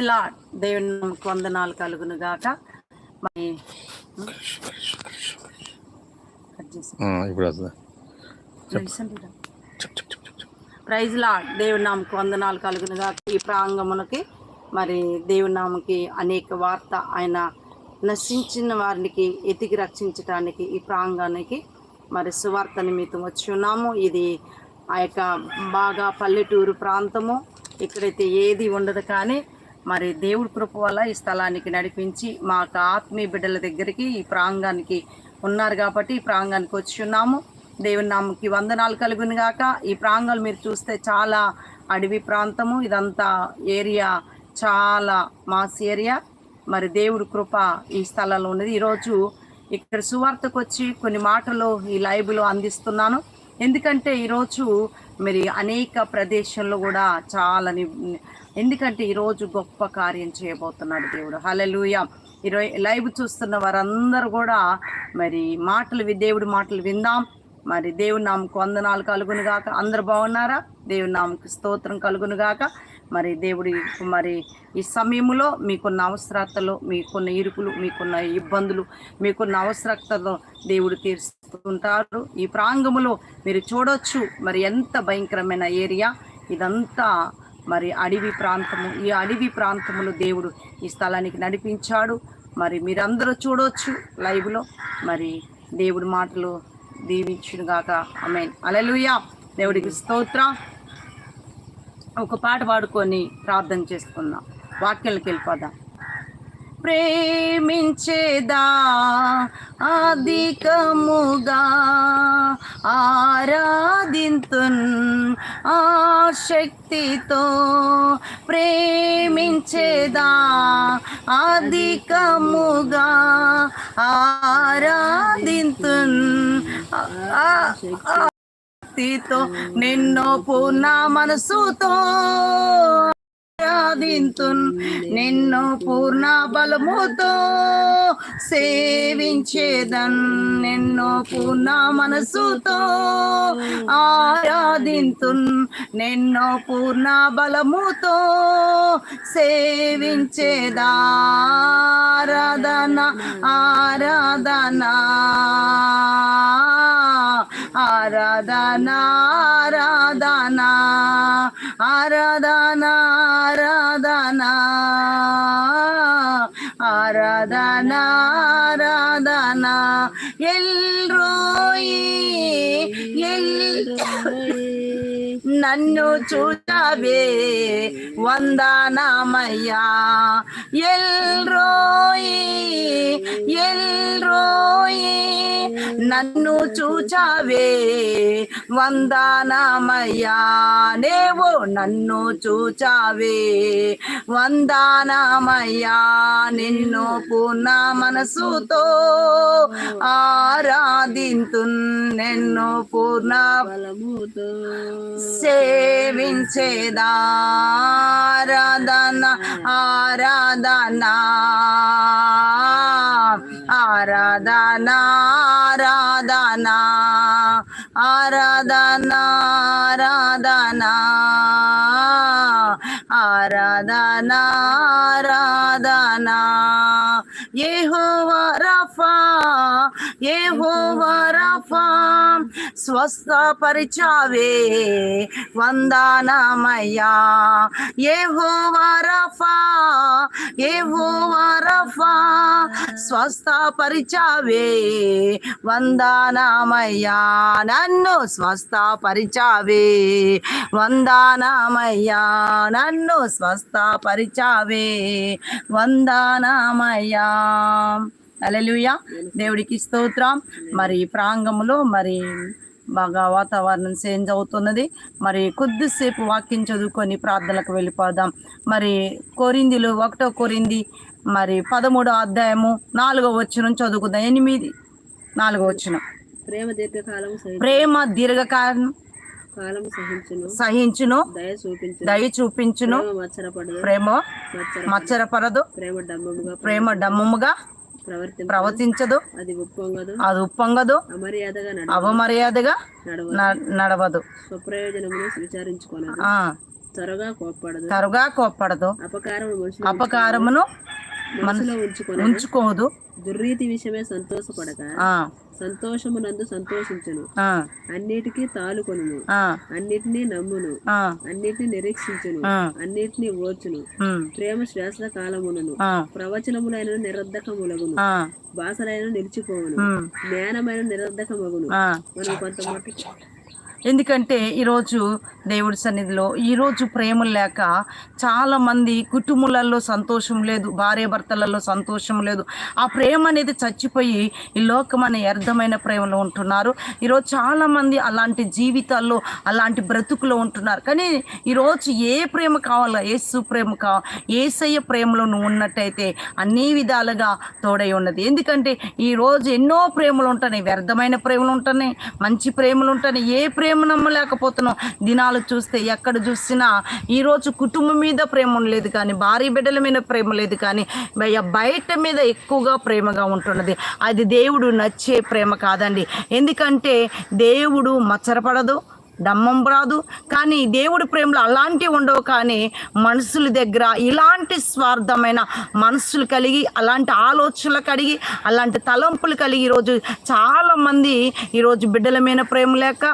Praise దేవుని వందనాలు కలుగును గాక. మరి. ప్రైజ్ లా దేవుని నామకు వందనాలు కలుగును గాక. ఈ ప్రాంగమునకి మరి దేవుని నామకి అనేక వార్త ఆయన నశించిన వారికి ఎతికి రక్షించడానికి ఈ ప్రాంగానికి మరి సువార్త నిమిత్తం వచ్చి ఉన్నాము. ఇది ఆ యొక్క బాగా పల్లెటూరు ప్రాంతము. ఇక్కడైతే ఏది ఉండదు కానీ మరి దేవుడి కృప వల్ల ఈ స్థలానికి నడిపించి మా ఆత్మీయ బిడ్డల దగ్గరికి ఈ ప్రాంగానికి ఉన్నారు కాబట్టి ఈ ప్రాంగానికి వచ్చి ఉన్నాము. దేవుని నామకి వందనాలు కలుగును గాక. ఈ ప్రాంగాలు మీరు చూస్తే చాలా అడవి ప్రాంతము. ఇదంతా ఏరియా చాలా మాస్ ఏరియా. మరి దేవుడి కృప ఈ స్థలంలో ఉన్నది. ఈరోజు ఇక్కడ సువార్తకు వచ్చి కొన్ని మాటలు ఈ లైవ్లో అందిస్తున్నాను. ఎందుకంటే ఈరోజు మరి అనేక ప్రదేశంలో కూడా చాలా ని- ఎందుకంటే ఈరోజు గొప్ప కార్యం చేయబోతున్నాడు దేవుడు. హలలుయ ఈరోజు లైవ్ చూస్తున్న వారందరూ కూడా మరి మాటలు వి- దేవుడి మాటలు విందాం. మరి దేవుని నామకు వందనాలు కలుగును గాక అందరు బాగున్నారా? దేవుని నామకు స్తోత్రం కలుగును గాక మరి దేవుడి మరి ఈ సమయంలో మీకున్న అవసరతలు మీకున్న ఇరుకులు మీకున్న ఇబ్బందులు మీకున్న అవసరతలు దేవుడు తీరుస్తుంటారు. ఈ ప్రాంగములో మీరు చూడొచ్చు మరి ఎంత భయంకరమైన ఏరియా. ఇదంతా మరి అడవి ప్రాంతము. ఈ అడవి ప్రాంతములో దేవుడు ఈ స్థలానికి నడిపించాడు. మరి మీరందరూ చూడవచ్చు లైవ్లో. మరి దేవుడి మాటలు దీవించుగాక ఐ అమెన్ అలలుయా దేవుడికి స్తోత్ర. ఒక పాట పాడుకొని ప్రార్థన చేసుకుందాం వాక్యాలకు వెళ్ళిపోదాం ప్రేమించేదా అధికముగా ఆరాధింతున్ ఆ శక్తితో ప్రేమించేదా అధికముగా ఆరాధింతున్ ఆ- ఆ- శక్తితో నిన్ను పూర్ణ మనసుతో ఆరాధింతు నిన్ను పూర్ణ బలముతో సేవించేదన్. నిన్ను పూర్ణ మనసుతో ఆరాధింతు నిన్ను పూర్ణ బలముతో సేవించేదారాధన ఆరాధన ఆరాధన ఆరాధన. ఆరాధన ఆరాధన. ఆరాధన. నన్ను చూ చూచావే వందనమయ్యా ఎల్రోయి ఎల్రోయి నన్ను చూచావే. వందనమయ్యా నేవో నన్ను చూచావే. వందనమయ్యా నిన్ను పూర్ణ మనసుతో ఆరాధింతు నిన్ను పూర్ణ బలముతో. വേദാരാധന ആരാധന ആരാധന ആരാധന ആരാധന ആരാധന ആരാധന ആരാധന యెహోవా రఫా యెహోవా రఫా స్వస్థపరిచావే వందనమయ్యా. యెహోవా రఫా యెహోవా రఫా స్వస్థపరిచావే వందనమయ్యా. నన్ను స్వస్థపరిచావే వందనమయ్యా. నన్ను స్వస్థపరిచావే వందనమయ్యా. అలెలుయా దేవుడికి స్తోత్రం. మరి ప్రాంగంలో మరి బాగా వాతావరణం చేంజ్ అవుతున్నది. మరి కొద్దిసేపు వాక్యం చదువుకొని ప్రార్థనలకు వెళ్ళిపోదాం. మరి కొరిందిలు ఒకటో కొరింది మరి పదమూడో అధ్యాయము నాలుగో వచ్చిన చదువుకుందాం. ఎనిమిది నాలుగో వచ్చిన ప్రేమ దీర్ఘకాలం ప్రేమ దీర్ఘకాలం కాలం సహించును. దయ చూపించును. ప్రేమ మచ్చరపరదు ప్రేమ డమ్మముగా ప్రవర్తించదు. అది ఉప్పొంగదు. అది ఉప్పొంగదు. అమర్యాదగా అవమర్యాదగా నడవదు. స్వప్రయోజనమును విచారించుకోను త్వరగా కోప్పడదు. త్వరగా కోప్పడదు. అపకారము అపకారమును మనసులో ఉంచుకొని ఉంచుకోదు. దుర్రీతి విషయమే సంతోషపడక సంతోషమునందు సంతోషించును. అన్నిటికీ తాలుకొనును ఆ, అన్నిటినీ నమ్మును. అన్నిటిని నిరీక్షించును. అన్నిటిని ఓర్చును. ప్రేమ శ్వాస కాలమును ఆ, ప్రవచనములైన నిరర్ధకములగును. భాషలైన నిలిచిపోవును. జ్ఞానమైన నిరర్ధకమగును. మనం కొంత మట్టుకు ఎందుకంటే ఈరోజు దేవుడి సన్నిధిలో ఈరోజు ప్రేమలు లేక చాలామంది కుటుంబాలలో సంతోషం లేదు భార్య భర్తలలో సంతోషం లేదు. ఆ ప్రేమ అనేది చచ్చిపోయి ఈ లోకం అనే వ్యర్థమైన ప్రేమలో ఉంటున్నారు. ఈరోజు చాలామంది అలాంటి జీవితాల్లో అలాంటి బ్రతుకులో ఉంటున్నారు. కానీ ఈరోజు ఏ ప్రేమ కావాలో? ఏసు ప్రేమ కావాలి ఏసయ్య ప్రేమలో నువ్వు ఉన్నట్టయితే అన్ని విధాలుగా తోడై ఉన్నది. ఎందుకంటే ఈరోజు ఎన్నో ప్రేమలు ఉంటున్నాయి. వ్యర్థమైన ప్రేమలు ఉంటున్నాయి మంచి ప్రేమలు ఉంటున్నాయి. ఏ ప్రేమ ప్రేమ నమ్మలేకపోతున్నాం. దినాలు చూస్తే ఎక్కడ చూసినా ఈరోజు కుటుంబం మీద ప్రేమ లేదు కానీ భార్య బిడ్డల మీద ప్రేమ లేదు కానీ బయట మీద ఎక్కువగా ప్రేమగా ఉంటున్నది. అది దేవుడు నచ్చే ప్రేమ కాదండి. ఎందుకంటే దేవుడు మచ్చరపడదు డమ్మం రాదు. కానీ దేవుడి ప్రేమలో అలాంటివి ఉండవు. కానీ మనుషుల దగ్గర ఇలాంటి స్వార్థమైన మనసులు కలిగి అలాంటి ఆలోచనలు కలిగి అలాంటి తలంపులు కలిగి ఈరోజు చాలామంది ఈరోజు బిడ్డల మీద ప్రేమ లేక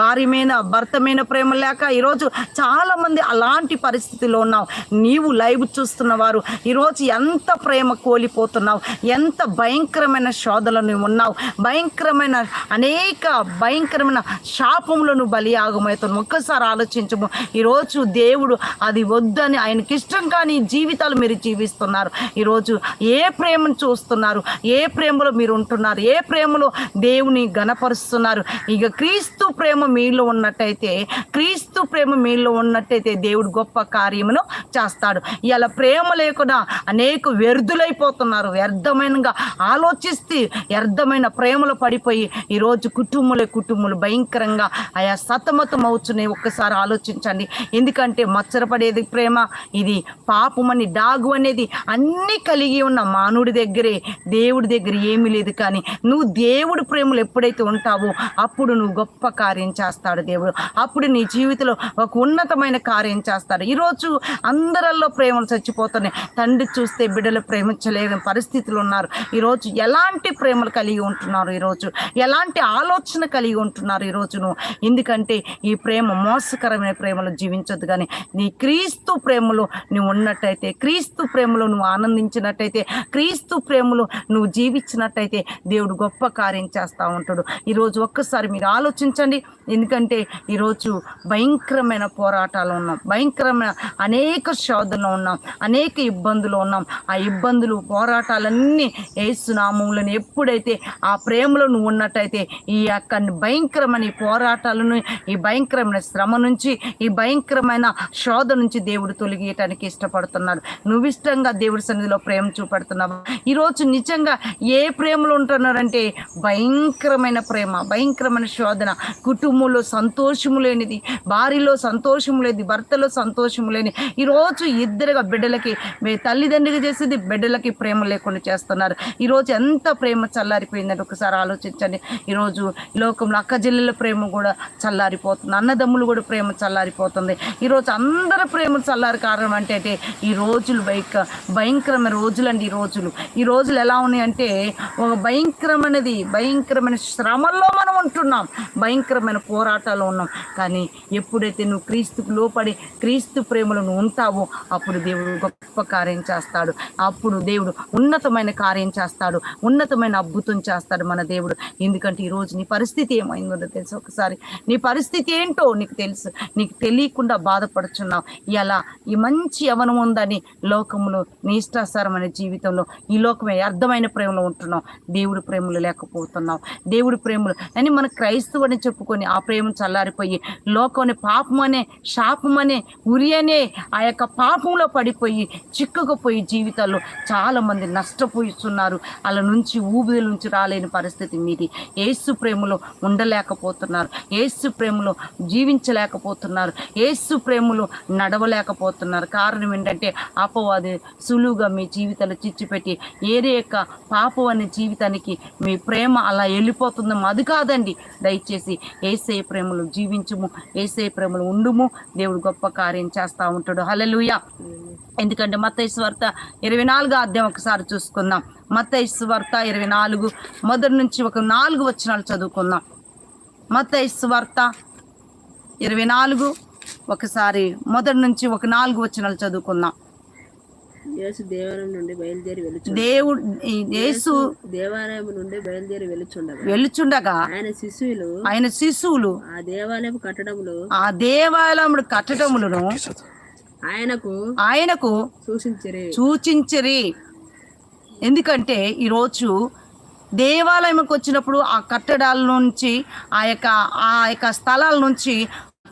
భార్య మీద భర్త మీద ప్రేమ లేక ఈరోజు చాలామంది అలాంటి పరిస్థితిలో ఉన్నావు. నీవు లైవ్ చూస్తున్న వారు ఈరోజు ఎంత ప్రేమ కోల్పోతున్నావు? ఎంత భయంకరమైన శోధలను నువ్వు ఉన్నావు? భయంకరమైన అనేక భయంకరమైన శాపములను నువ్వు బలియాగమవుతున్నావు ఒక్కసారి ఆలోచించము. ఈరోజు దేవుడు అది వద్దని ఆయనకి ఇష్టం కానీ జీవితాలు మీరు జీవిస్తున్నారు. ఈరోజు ఏ ప్రేమను చూస్తున్నారు? ఏ ప్రేమలో మీరు ఉంటున్నారు? ఏ ప్రేమలో దేవుని గణపరుస్తున్నారు ఇక క్రీస్తు ప్రేమ మీలో ఉన్నట్టయితే క్రీస్తు ప్రేమ మీలో ఉన్నట్టయితే దేవుడు గొప్ప కార్యమును చేస్తాడు. ఇలా ప్రేమ లేకుండా అనేక వ్యర్థులైపోతున్నారు. వ్యర్థమైనగా ఆలోచిస్తే వ్యర్థమైన ప్రేమలో పడిపోయి ఈరోజు కుటుంబలే కుటుంబాలు భయంకరంగా ఆయా సతమతం అవుతున్నాయి ఒక్కసారి ఆలోచించండి. ఎందుకంటే మచ్చరపడేది ప్రేమ ఇది పాపమని డాగు అనేది అన్నీ కలిగి ఉన్న మానవుడి దగ్గరే దేవుడి దగ్గర ఏమీ లేదు కానీ నువ్వు దేవుడి ప్రేమలు ఎప్పుడైతే ఉంటావో అప్పుడు నువ్వు గొప్ప కార్యం చేస్తాడు దేవుడు. అప్పుడు నీ జీవితంలో ఒక ఉన్నతమైన కార్యం చేస్తాడు. ఈరోజు అందరల్లో ప్రేమలు చచ్చిపోతున్నాయి. తండ్రి చూస్తే బిడ్డలు ప్రేమించలేని పరిస్థితులు ఉన్నారు. ఈరోజు ఎలాంటి ప్రేమలు కలిగి ఉంటున్నారు? ఈరోజు ఎలాంటి ఆలోచన కలిగి ఉంటున్నారు? ఈరోజు నువ్వు ఎందుకంటే ఈ ప్రేమ మోసకరమైన ప్రేమలో జీవించొద్దు కానీ నీ క్రీస్తు ప్రేమలో నువ్వు ఉన్నట్టయితే క్రీస్తు ప్రేమలో నువ్వు ఆనందించినట్టయితే క్రీస్తు ప్రేమలో నువ్వు జీవించినట్టయితే దేవుడు గొప్ప కార్యం చేస్తూ ఉంటాడు. ఈరోజు ఒక్కసారి మీరు ఆలోచించండి. ఎందుకంటే ఈరోజు భయంకరమైన పోరాటాలు ఉన్నాం. భయంకరమైన అనేక శోధనలు ఉన్నాం. అనేక ఇబ్బందులు ఉన్నాం. ఆ ఇబ్బందులు పోరాటాలన్నీ ఏసునామంలను ఎప్పుడైతే ఆ ప్రేమలో నువ్వు ఉన్నట్టయితే ఈ యొక్క భయంకరమైన పోరాటాలను ఈ భయంకరమైన శ్రమ నుంచి ఈ భయంకరమైన శోధ నుంచి దేవుడు తొలగియటానికి ఇష్టపడుతున్నాడు. నువ్వు ఇష్టంగా దేవుడి సన్నిధిలో ప్రేమ చూపెడుతున్నావు? ఈరోజు నిజంగా ఏ ప్రేమలో ఉంటున్నారంటే భయంకరమైన ప్రేమ భయంకరమైన శోధన కుటుంబంలో సంతోషము లేనిది భార్యలో సంతోషం లేని భర్తలో సంతోషం లేని ఈరోజు ఇద్దరుగా బిడ్డలకి మీ తల్లిదండ్రులు చేసేది బిడ్డలకి ప్రేమ లేకుండా చేస్తున్నారు. ఈరోజు ఎంత ప్రేమ చల్లారిపోయిందంటే ఒకసారి ఆలోచించండి. ఈరోజు ఈ లోకంలో అక్క జిల్లెల ప్రేమ కూడా చల్లారిపోతుంది. అన్నదమ్ములు కూడా ప్రేమ చల్లారిపోతుంది. ఈరోజు అందరి ప్రేమ చల్లారి కారణం అంటే అంటే ఈ రోజులు భయంక భయంకరమైన రోజులు అండి ఈ రోజులు. ఈ రోజులు ఎలా ఉన్నాయంటే ఒక భయంకరమైనది భయంకరమైన శ్రమల్లో మనం ఉంటున్నాం. భయంకరమైన పోరాటాలు ఉన్నాం. కానీ ఎప్పుడైతే నువ్వు క్రీస్తుకు లోపడి క్రీస్తు ప్రేమలో నువ్వు ఉంటావో అప్పుడు దేవుడు గొప్ప కార్యం చేస్తాడు. అప్పుడు దేవుడు ఉన్నతమైన కార్యం చేస్తాడు. ఉన్నతమైన అద్భుతం చేస్తాడు మన దేవుడు. ఎందుకంటే ఈరోజు నీ పరిస్థితి ఏమైందో తెలుసు? ఒకసారి నీ పరిస్థితి పరిస్థితి ఏంటో నీకు తెలుసు. నీకు తెలియకుండా బాధపడుచున్నావు. ఎలా? ఈ మంచి యవనం ఉందని లోకములు నీ ఇష్టాసారమైన జీవితంలో ఈ లోకమే అర్థమైన ప్రేమలో ఉంటున్నావు. దేవుడి ప్రేమలు లేకపోతున్నావు. దేవుడి ప్రేమలు అని మన క్రైస్తవుని చెప్పుకొని ఆ ప్రేమ చల్లారిపోయి లోకం పాపం అనే ఉరి అనే ఆ యొక్క పాపంలో పడిపోయి చిక్కుకుపోయి జీవితాల్లో చాలామంది నష్టపోయిస్తున్నారు. అలా నుంచి ఊబిల నుంచి రాలేని పరిస్థితి మీది. ఏసు ప్రేమలో ఉండలేకపోతున్నారు. ఏసు ప్రేమ ప్రేమలో జీవించలేకపోతున్నారు. ఏసు ప్రేమలో నడవలేకపోతున్నారు. కారణం ఏంటంటే అపవాది సులువుగా మీ జీవితాలు చిచ్చిపెట్టి ఏది యొక్క పాపం అనే జీవితానికి మీ ప్రేమ అలా వెళ్ళిపోతుందో. అది కాదండి. దయచేసి ఏసే ప్రేమలో జీవించుము ఏసే ప్రేమలో ఉండుము. దేవుడు గొప్ప కార్యం చేస్తూ ఉంటాడు. హలలుయ ఎందుకంటే మత్తయి వార్త ఇరవై నాలుగు అధ్యాయం ఒకసారి చూసుకుందాం. మత్తయి వార్త ఇరవై నాలుగు మొదటి నుంచి ఒక నాలుగు వచ్చినాలు చదువుకుందాం. మత్తయి వార్త ఇరవై నాలుగు. ఒకసారి మొదటి నుంచి ఒక నాలుగు వచనాలు చదువుకుందాం యేసు దేవాలయం నుండి బయలుదేరి వెలుచు దేవుడు యేసు దేవాలయం నుండి బయలుదేరి వెలుచుండగా. వెలుచుండగా ఆయన శిశువులు ఆయన శిశువులు ఆ దేవాలయం కట్టడంలో ఆ దేవాలయముడు కట్టడములను ఆయనకు ఆయనకు సూచించరే. సూచించరి. ఎందుకంటే ఈరోజు దేవాలయంకి వచ్చినప్పుడు ఆ కట్టడాల నుంచి ఆ యొక్క ఆ యొక్క స్థలాల నుంచి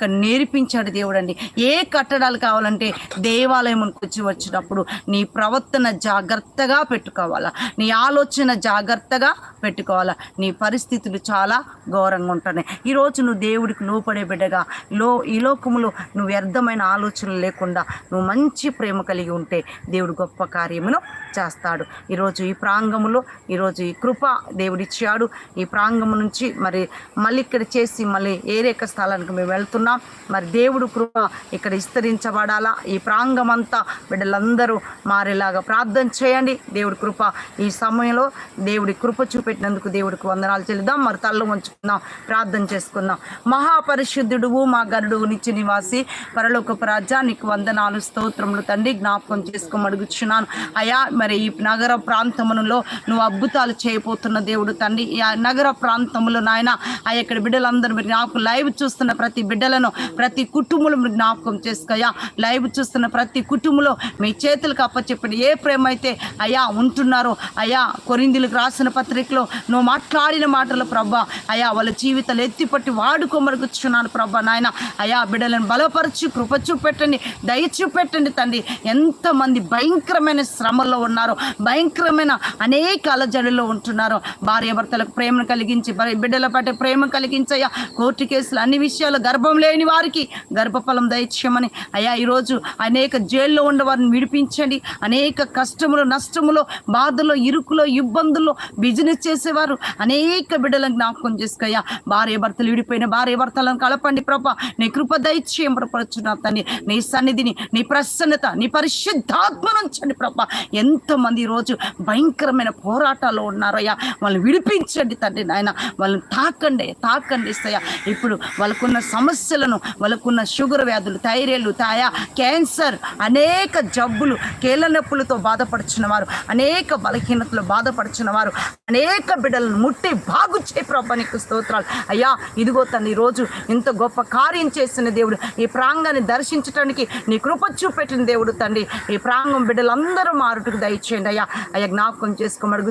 అక్కడ నేర్పించాడు దేవుడు అండి ఏ కట్టడాలు కావాలంటే దేవాలయంకి వచ్చి వచ్చినప్పుడు నీ ప్రవర్తన జాగ్రత్తగా పెట్టుకోవాలా. నీ ఆలోచన జాగ్రత్తగా పెట్టుకోవాలా. నీ పరిస్థితులు చాలా ఘోరంగా ఉంటున్నాయి. ఈరోజు నువ్వు దేవుడికి లోపడే బిడ్డగా లో ఈ లోకములో నువ్వు వ్యర్థమైన ఆలోచనలు లేకుండా నువ్వు మంచి ప్రేమ కలిగి ఉంటే దేవుడు గొప్ప కార్యమును చేస్తాడు. ఈరోజు ఈ ప్రాంగములో ఈరోజు ఈ కృప దేవుడిచ్చాడు. ఈ ప్రాంగము నుంచి మరి మళ్ళీ ఇక్కడ చేసి మళ్ళీ ఏరేక స్థలానికి మేము వెళ్తున్నాం. మరి దేవుడు కృప ఇక్కడ విస్తరించబడాలా? ఈ ప్రాంగం అంతా బిడ్డలందరూ మారేలాగా ప్రార్థన చేయండి. దేవుడి కృప ఈ సమయంలో దేవుడి కృప చూపెట్టినందుకు దేవుడికి వందనాలు చెల్లిద్దాం. మరి తల్లు ఉంచుకుందాం. ప్రార్థన చేసుకుందాం. మహాపరిశుద్ధుడువు మా గరుడు నిత్య నివాసి పరలోక రాజా నీకు వందనాలు స్తోత్రములు తండ్రి. జ్ఞాపకం చేసుకోమని అడుగుచున్నాను. అయా మరి ఈ నగర ప్రాంతములలో నువ్వు అద్భుతాలు చేయబోతున్న దేవుడు తండ్రి. ఈ నగర ప్రాంతములో నాయన ఆ ఇక్కడ బిడ్డలందరూ మీరు నాకు లైవ్ చూస్తున్న ప్రతి బిడ్డలను ప్రతి కుటుంబంలో మీరు జ్ఞాపకం చేసుకోయా లైవ్ చూస్తున్న ప్రతి కుటుంబంలో మీ చేతులకు అప్పచెప్పిన ఏ ప్రేమ అయితే అయా ఉంటున్నారో అయా కొరిందులకు రాసిన పత్రికలో నువ్వు మాట్లాడిన మాటలు ప్రభా అయా వాళ్ళ జీవితాలు ఎత్తిపట్టి వాడుకోమరుగుచున్నాను ప్రభా నాయన. అయా బిడ్డలను బలపరచు కృప చూపెట్టండి దయ చూపెట్టండి తండ్రి. ఎంతమంది భయంకరమైన శ్రమల్లో ఉన్నారో భయంకరమైన అనేక అలజడిలో ఉంటున్నారో భార్యాభర్తలకు ప్రేమను కలిగించి బిడ్డల పట్ల ప్రేమ కలిగించయ్యా. కోర్టు కేసులు అన్ని విషయాలు గర్భం లేని వారికి గర్భఫలం దయచేయమని. అయ్యా ఈరోజు అనేక జైల్లో ఉన్న వారిని విడిపించండి. అనేక కష్టములు నష్టములు బాధలో ఇరుకులో ఇబ్బందుల్లో బిజినెస్ చేసేవారు అనేక బిడ్డలను జ్ఞాపకం చేసుకయ్యా. భార్య భర్తలు విడిపోయిన భార్య భర్తలను కలపండి ప్రభ. నీ కృప దయచేయం ప్రపరచున్నా తండ్రి నీ సన్నిధిని నీ ప్రసన్నత నీ పరిశుద్ధాత్మ నుంచండి ప్రభ. ఎంతమంది ఈరోజు భయంకరమైన పోరాటాల్లో ఉన్నారయ్యా. వాళ్ళని విడిపించండి తండ్రి నాయన. వాళ్ళని తాకండి తాకండి ఇస్తాయా ఇప్పుడు వాళ్ళకున్న సమస్య సమస్యలను వాళ్ళకున్న షుగర్ వ్యాధులు థైరాయిడ్లు తాయా క్యాన్సర్ అనేక జబ్బులు కీళ్ళ నొప్పులతో బాధపడుచున్న వారు అనేక బలహీనతలు బాధపడుచున్న వారు అనేక బిడ్డలను ముట్టి బాగు చే స్తోత్రాలు. అయ్యా ఇదిగో తను ఈరోజు ఇంత గొప్ప కార్యం చేసిన దేవుడు ఈ ప్రాంగాన్ని దర్శించడానికి నీ కృప చూపెట్టిన దేవుడు తండ్రి. ఈ ప్రాంగం బిడ్డలందరూ మారుటకు దయచేయండి అయ్యా. అయ్యా జ్ఞాపకం చేసుకోమని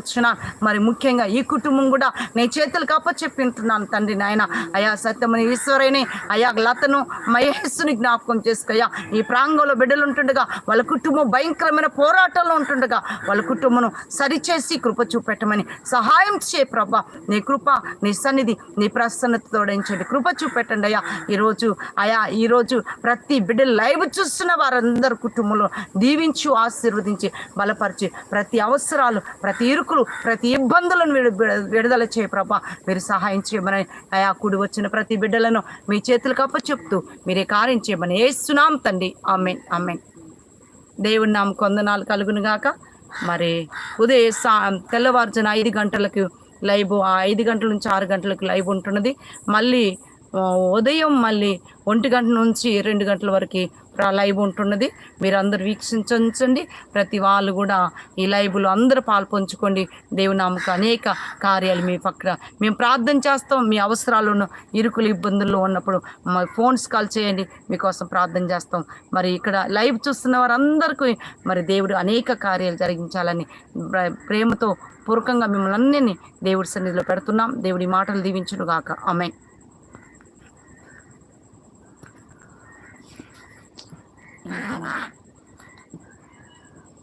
మరి ముఖ్యంగా ఈ కుటుంబం కూడా నీ చేతులకు అప్పచెప్పింటున్నాను తండ్రి నాయన. అయ్యా సత్యమని ఈశ్వరేని అయ్యా లతను మహేష్ని జ్ఞాపకం చేసుకోయ్యా. ఈ ప్రాంగంలో బిడ్డలు ఉంటుండగా వాళ్ళ కుటుంబం భయంకరమైన పోరాటంలో ఉంటుండగా వాళ్ళ కుటుంబం సరిచేసి కృప చూపెట్టమని సహాయం చే ప్రభా. నీ కృప నీ సన్నిధి నీ ప్రసన్నత తోడించండి కృప చూపెట్టండి అయ్యా. ఈరోజు అయా ఈరోజు ప్రతి బిడ్డలు లైవ్ చూస్తున్న వారందరి కుటుంబంలో దీవించు ఆశీర్వదించి బలపరిచి ప్రతి అవసరాలు ప్రతి ఇరుకులు ప్రతి ఇబ్బందులను విడుదల చేయ ప్రభా. మీరు సహాయం చేయమని అయా కూడి వచ్చిన ప్రతి బిడ్డలను మీ చేతులకు అప్పచెప్తూ మీరే కార్యం చేయమని ఏస్తున్నాం తండ్రి. అమ్మేన్ అమ్మేన్ దేవుని నామ కొందనాలు కలుగునుగాక మరి ఉదయం సా తెల్లవారుజున ఐదు గంటలకు లైవ్ ఆ ఐదు గంటల నుంచి ఆరు గంటలకు లైవ్ ఉంటున్నది. మళ్ళీ ఉదయం మళ్ళీ ఒంటి గంట నుంచి రెండు గంటల వరకు లైవ్ ఉంటున్నది. మీరు అందరూ వీక్షించండి. ప్రతి వాళ్ళు కూడా ఈ లైవ్లో అందరూ పాల్పంచుకోండి దేవునామకు అనేక కార్యాలు మీ పక్కన. మేము ప్రార్థన చేస్తాం. మీ అవసరాలను ఇరుకులు ఇబ్బందుల్లో ఉన్నప్పుడు మా ఫోన్స్ కాల్ చేయండి. మీకోసం ప్రార్థన చేస్తాం. మరి ఇక్కడ లైవ్ చూస్తున్న వారందరికీ మరి దేవుడు అనేక కార్యాలు జరిగించాలని ప్రేమతో పూర్వకంగా మిమ్మల్ని అన్నిని దేవుడి సన్నిధిలో పెడుతున్నాం. దేవుడి మాటలు దీవించును గాక ఆమె